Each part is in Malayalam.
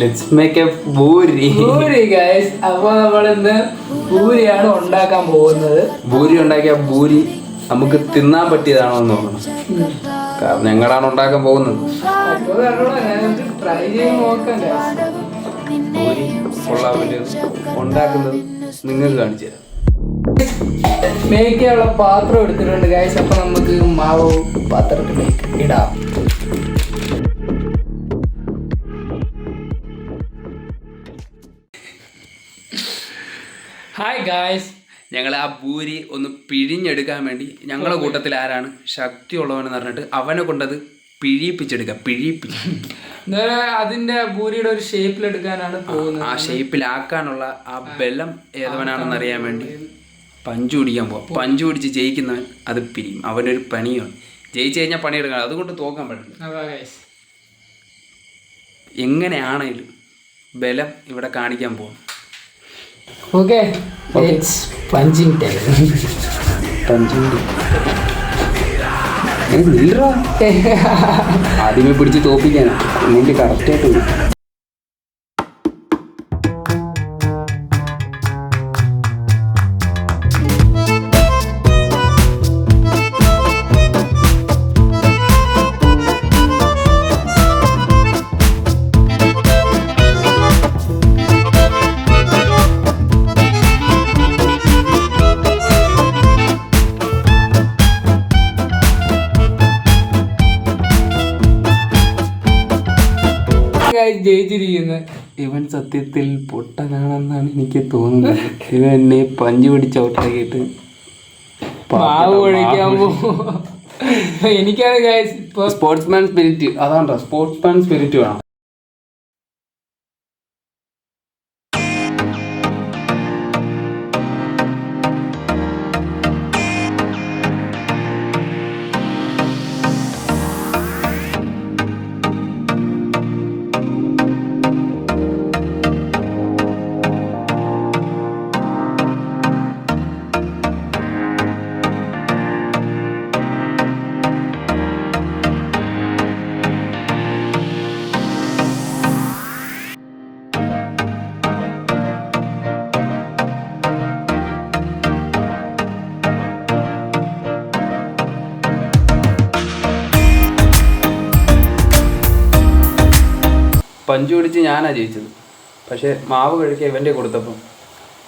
Let's make A puri puri guys അപ്പൊ നമ്മൾ ഇന്ന് പൂരിയാണ് ഉണ്ടാക്കാൻ പോകുന്നത്. ഭൂരി ഉണ്ടാക്കിയ ഭൂരി നമുക്ക് തിന്നാൻ പറ്റിയതാണോ എന്ന് നോക്കണം. കാരണം ഞങ്ങളാണ് ഉണ്ടാക്കാൻ പോകുന്നത്. കൊള്ളാവില്ല ഉണ്ടാക്കുന്നത് നിങ്ങൾക്ക് കാണിച്ചു തരാം. മേക്കാനുള്ള പാത്രം എടുത്തിട്ടുണ്ട് ഗൈസ് അപ്പൊ നമുക്ക് മാവ് പാത്രത്തിലേക്ക് ഇടാം. ഹായ് ഗായ്സ് ഞങ്ങൾ ആ ഭൂരി ഒന്ന് പിഴിഞ്ഞെടുക്കാൻ വേണ്ടി ഞങ്ങളുടെ കൂട്ടത്തിൽ ആരാണ്? ശക്തിയുള്ളവനെന്ന് പറഞ്ഞിട്ട് അവനെ കൊണ്ടത് പിഴിയിപ്പിച്ചെടുക്കുക പിഴിയിപ്പിച്ച്. അതിന്റെ ഭൂരിയുടെ ഒരു ഷേപ്പിൽ എടുക്കാനാണ് പോകുന്നത്. ആ ഷേപ്പിലാക്കാനുള്ള ആ ബലം ഏതവനാണെന്ന് അറിയാൻ വേണ്ടി പഞ്ചു പിടിക്കാൻ പോവാം. പഞ്ചു പിടിച്ച് ജയിക്കുന്നവൻ അത് പിരിയും. അവനൊരു പണിയാണ്. ജയിച്ചു കഴിഞ്ഞാൽ പണിയെടുക്കണം. അതുകൊണ്ട് തോക്കാൻ പറ്റില്ല എങ്ങനെയാണേലും ബലം ഇവിടെ കാണിക്കാൻ പോകും ഓക്കെ പഞ്ചിങ് ടൈം ആദ്യമേ പിടിച്ച് തോപ്പിക്കാനാണ് എന്നിട്ട് കറക്റ്റായിട്ട് വരും ജയിച്ചിരിക്കുന്നത് ഇവൻ സത്യത്തിൽ പൊട്ടനാണെന്നാണ് എനിക്ക് തോന്നുന്നത്. ഇവൻ എന്നെ പഞ്ചു പിടിച്ച് ഔട്ടാക്കിയിട്ട് പാവ് ഒഴിക്കാൻ പോകും എനിക്കാണ് സ്പോർട്സ്മാൻ സ്പിരിറ്റ് അതാണ്ടോ? സ്പോർട്സ്മാൻ സ്പിരിറ്റ് വേണം. പഞ്ചു പിടിച്ച് ഞാനാ ജയിച്ചത്. പക്ഷേ മാവ് കഴിക്കുക ഇവന്റെ കൊടുത്തപ്പം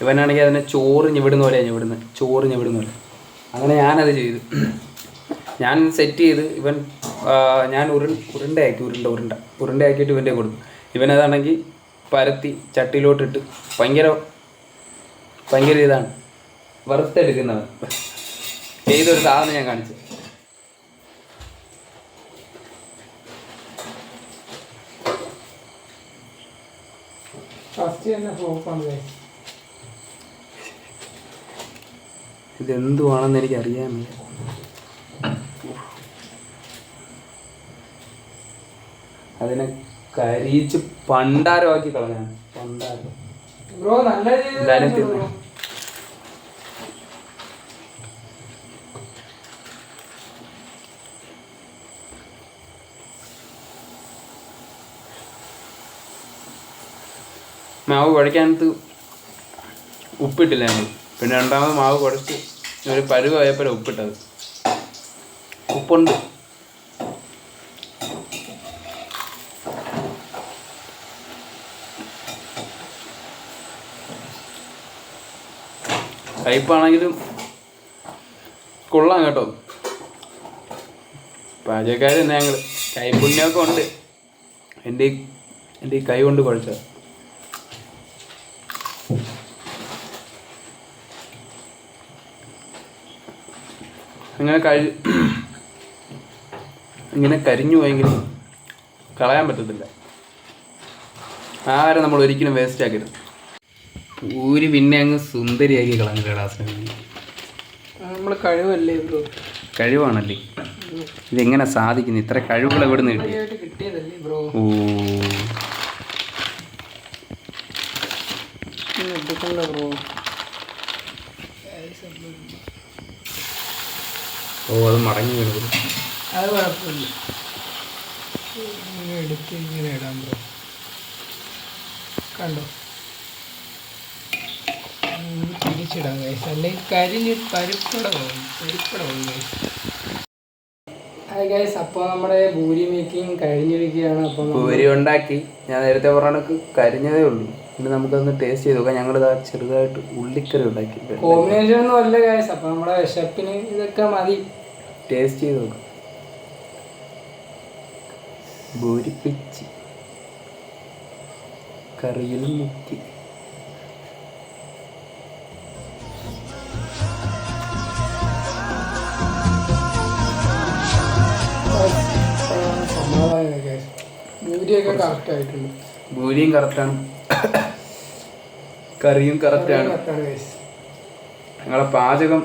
ഇവനാണെങ്കിൽ അതിനെ ചോറ് ഞെവിടുന്ന പോലെയാണ് ഞെവിടുന്നത് ചോറ് ഞെവിടുന്ന പോലെ. അങ്ങനെ ഞാനത് ചെയ്തു. ഞാൻ സെറ്റ് ചെയ്ത് ഇവൻ ഞാൻ ഉരു ഉരുണ്ടയാക്കി ഉരുണ്ട ഉരുണ്ട. ഉരുണ്ടയാക്കിയിട്ട് ഇവന്റെ കൊടുത്തു. ഇവനതാണെങ്കിൽ പരത്തി ചട്ടിയിലോട്ടിട്ട് ഭയങ്കര ഭയങ്കര ഇതാണ്. വറുത്തെടുക്കുന്നവൻ. ചെയ്തൊരു സാധനം ഞാൻ കാണിച്ചു ഫസ്റ്റ് തന്നെ ഫ്ലോപ്പാണ് ഇതെന്തുവാണെന്ന് എനിക്ക് അറിയാൻ വയ്യ അതിനെ കരിയിച്ച് പണ്ടാരമാക്കി കളഞ്ഞാണ് പണ്ടാരം. ബ്രോ നല്ല മാവ് കുഴയ്ക്കാനത്ത് ഉപ്പിട്ടില്ല ഞങ്ങൾ പിന്നെ രണ്ടാമത് മാവ് കുഴച്ച് ഒരു പരുവായപ്പോൾ ഉപ്പിട്ടത്. ഉപ്പുണ്ട്. കയ്പാണെങ്കിലും കൊള്ളാം കേട്ടോ. പാചകക്കാർ തന്നെ ഞങ്ങൾ കൈപുണ്യമൊക്കെ ഉണ്ട്. എന്റെ എന്റെ ഈ കൈ കൊണ്ട് കുഴച്ച അങ്ങനെ കഴി ഇങ്ങനെ കരിഞ്ഞു പോയെങ്കിൽ കളയാൻ പറ്റത്തില്ല. ആരും നമ്മൾ ഒരിക്കലും വേസ്റ്റ് ആക്കരുത്. പൂരി പിന്നെ അങ്ങ് സുന്ദരിയാക്കി കളഞ്ഞു ക്ലാസ്സിന് നമ്മൾ കഴിവല്ലേ ബ്രോ കഴിവാണല്ലേ? ഇതെങ്ങനെ സാധിക്കുന്നു? ഇത്ര കഴിവുകൾ എവിടെ നിന്ന് കിട്ടി ഓ. ബ്രോ ഓ അത് മടങ്ങി വീണത് അത് കുഴപ്പമില്ല. ഇങ്ങനെ എടുത്ത് ഇങ്ങനെ ഇടാം ബ്രോ കണ്ടോ? തിരിച്ചിടാം അല്ലെങ്കിൽ കരിഞ്ഞ് പരിപ്പട പോകും പരിപ്പട പോകും ഗൈസ് അപ്പോൾ നമ്മുടെ ഭൂരി മേക്കിംഗ് കഴിഞ്ഞിരിക്കുകയാണ്. അപ്പോൾ പൂരി ഉണ്ടാക്കി. ഞാൻ നേരത്തെ പറഞ്ഞ കരിഞ്ഞതേ ഉള്ളൂ. പിന്നെ നമുക്കൊന്ന് ടേസ്റ്റ് ചെയ്ത് നോക്കാം. ഞങ്ങൾ ചെറുതായിട്ട് ഉള്ളിക്കറി ഉണ്ടാക്കി. കോമ്പിനേഷൻ ഒന്നും അല്ല ഗൈസ് അപ്പോൾ നമ്മുടെ വിശപ്പിന് ഇതൊക്കെ മതി. ടേസ്റ്റ് ചെയ്ത് നോക്കാം. ഭൂരിപ്പിച്ച് കറിയിൽ മുക്കി. ഭൂരിയൊക്കെ കറക്റ്റ് ആയിട്ടുണ്ട്. ഭൂരിയും കറക്റ്റാണ് കറിയും കറക്റ്റാണ് ഞങ്ങളെ പാചകം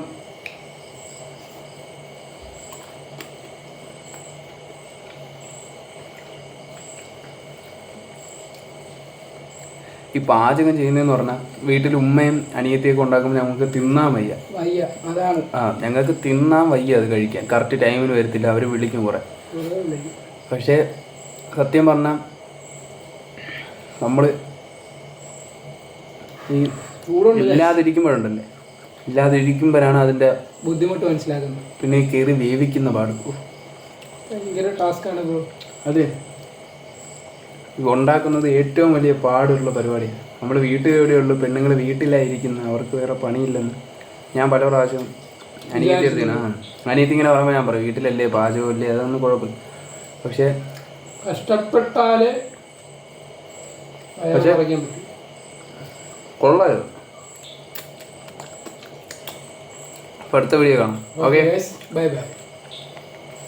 ഈ പാചകം ചെയ്യുന്നതെന്ന് പറഞ്ഞാൽ വീട്ടിൽ ഉമ്മയും അനിയത്തിയൊക്കെ ഉണ്ടാക്കുമ്പോൾ ഞങ്ങൾക്ക് തിന്നാൻ വയ്യ. വയ്യ അതാണ്. ആ ഞങ്ങൾക്ക് തിന്നാൻ വയ്യ അത് കഴിക്കാൻ. കറക്റ്റ് ടൈമിന് വരത്തില്ല അവർ വിളിക്കും കുറേ. പക്ഷേ സത്യം പറഞ്ഞാൽ നമ്മൾ ഈ ഇല്ലാതിരിക്കുമ്പോഴുണ്ടല്ലേ? ഇല്ലാതിരിക്കുമ്പോഴാണ് അതിന്റെ ബുദ്ധിമുട്ട് മനസ്സിലാക്കുന്നത്. പിന്നെ കയറി വേവിക്കുന്ന പാട്. ഭയങ്കര ടാസ്ക്കാണ് ബ്രോ അതെ. ഉണ്ടാക്കുന്നത് ഏറ്റവും വലിയ പാടുള്ള പരിപാടിയാണ് നമ്മൾ വീട്ടിൽ എവിടെയുള്ളൂ പെണ്ണുങ്ങൾ വീട്ടിലായിരിക്കുന്ന അവർക്ക് വേറെ പണിയില്ലെന്ന്. ഞാൻ പല പ്രാവശ്യം അനിയത്തി എടുത്തിന് ആ അനിയത്തി ഇങ്ങനെ പറയുമ്പോൾ ഞാൻ പറയും വീട്ടിലല്ലേ പാചകമല്ലേ? അതൊന്നും കുഴപ്പമില്ല. പക്ഷേ കഷ്ടപ്പെട്ടാൽ പക്ഷേ- കൊള്ളായോ അടുത്ത വീഡിയോ കാണാം. Okay bye bye